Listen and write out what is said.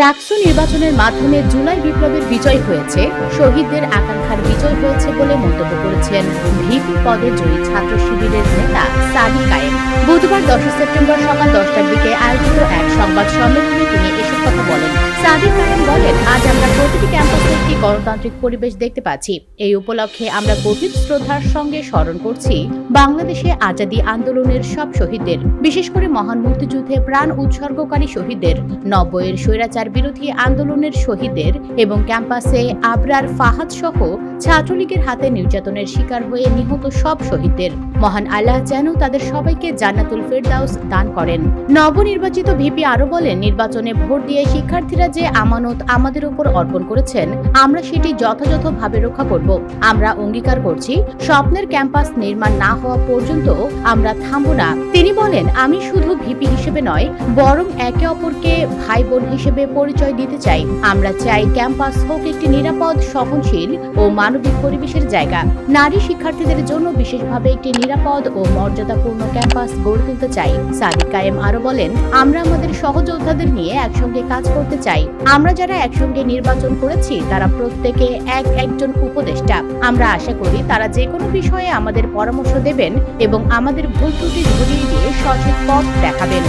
ডাকসু নির্বাচনের মাধ্যমে জুলাই বিপ্লবের বিজয় হয়েছে, শহীদদের আকাঙ্ক্ষার বিজয় হয়েছে বলে মন্তব্য করেছেন ভিপি পদে জয়ী ছাত্র শিবিরের নেতা সাদি বুধবার দশই সেপ্টেম্বর সকাল দশটার দিকে আয়োজিত এক সংবাদ সম্মেলনে তিনি এসব কথা বলেন। কায়েম বলেন গণতান্ত্রিক পরিবেশ দেখতে পাচ্ছি। এই উপলক্ষে আমরা গভীর শ্রদ্ধার সঙ্গে স্মরণ করছি বাংলাদেশে আজাদী আন্দোলনের সব শহীদদের, বিশেষ করে মহান মুক্তিযুদ্ধে প্রাণ উৎসর্গকারী শহীদদের, নব্বইয়ের স্বৈরাচার বিরোধী আন্দোলনের শহীদদের এবং ক্যাম্পাসে আবরার ফাহাদ সহ ছাত্রলীগের হাতে নির্যাতনের শিকার হয়ে নিহত সব শহীদদের। মহান আল্লাহ যেন তাদের সবাইকে জান্নাতুল ফেরদাউস দান করেন। নবনির্বাচিত ভিপি আরও বলেন, নির্বাচনে ভোট দিয়ে শিক্ষার্থীরা যে আমানত আমাদের উপর অর্পণ করেছেন আমরা সেটি যথাযথভাবে রক্ষা করব। আমরা অঙ্গীকার করছি, স্বপ্নের ক্যাম্পাস নির্মাণ না হওয়া পর্যন্ত আমরা থামব না। তিনি বলেন, আমি শুধু ভিপি হিসেবে নয়, বরং একে অপরকে ভাই বোন হিসেবে পরিচয় দিতে চাই। আমরা চাই ক্যাম্পাস হোক একটি নিরাপদ, সহনশীল ও মানবিক পরিবেশের জায়গা। নারী শিক্ষার্থীদের জন্য বিশেষভাবে একটি নিরাপদ ও মর্যাদাপূর্ণ ক্যাম্পাস গড়ে তুলতে চাই। সাদিক কায়েম আরও বলেন, আমরা আমাদের সহযোদ্ধাদের নিয়ে একসঙ্গে কাজ করতে চাই। আমরা যারা একসঙ্গে নির্বাচন করেছি, তারা প্রত্যেকে এক একজন উপদেষ্টা। আমরা আশা করি তারা যে কোনো বিষয়ে আমাদের পরামর্শ দেবেন এবং আমাদের ভুল ত্রুটি ধরিয়ে দিয়ে সঠিক পথ দেখাবেন।